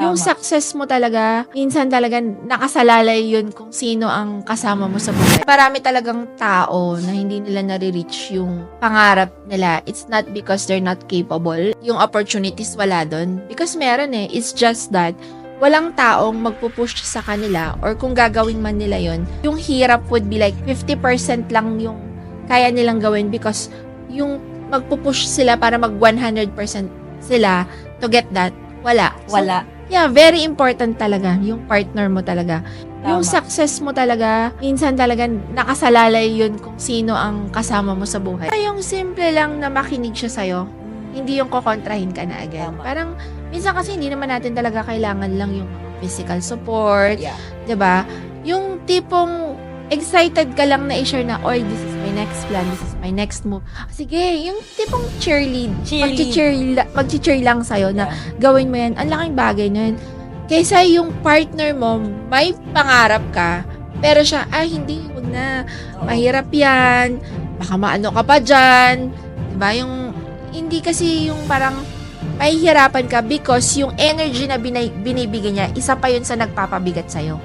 Yung Tama. success mo talaga, minsan talaga nakasalalay yun kung sino ang kasama mo sa buhay. Marami talagang tao na hindi nila nare-reach yung pangarap nila. It's not because they're not capable. Yung opportunities wala doon. Because meron eh. It's just that walang taong magpupush sa kanila or kung gagawin man nila yon yung hirap would be like 50% lang yung kaya nilang gawin because yung magpupush sila para mag 100% sila to get that, wala. So, Wala. Yeah, very important talaga yung partner mo talaga. Yung Tama. success mo talaga, minsan talaga nakasalalay yun kung sino ang kasama mo sa buhay. Yung simple lang na makinig siya sa'yo, hindi yung kokontrahin ka na agad. Tama. Parang, minsan kasi hindi naman natin talaga kailangan lang yung physical support, Yeah. 'di ba? Yung tipong excited ka lang na i-share na, oy, this is next plan, this is my next move. Sige, yung tipong cheerlead, Cheerlead. mag-cheer, mag-cheer lang sa'yo na gawin mo yan, ang laking bagay na yun. Kaysa yung partner mo, may pangarap ka, pero siya, ay hindi, wag na, Oo. mahirap yan, baka maano ka pa dyan, diba? Yung, hindi kasi yung parang, mahihirapan ka because yung energy na binay, binibigay niya, isa pa yun sa nagpapabigat sa'yo.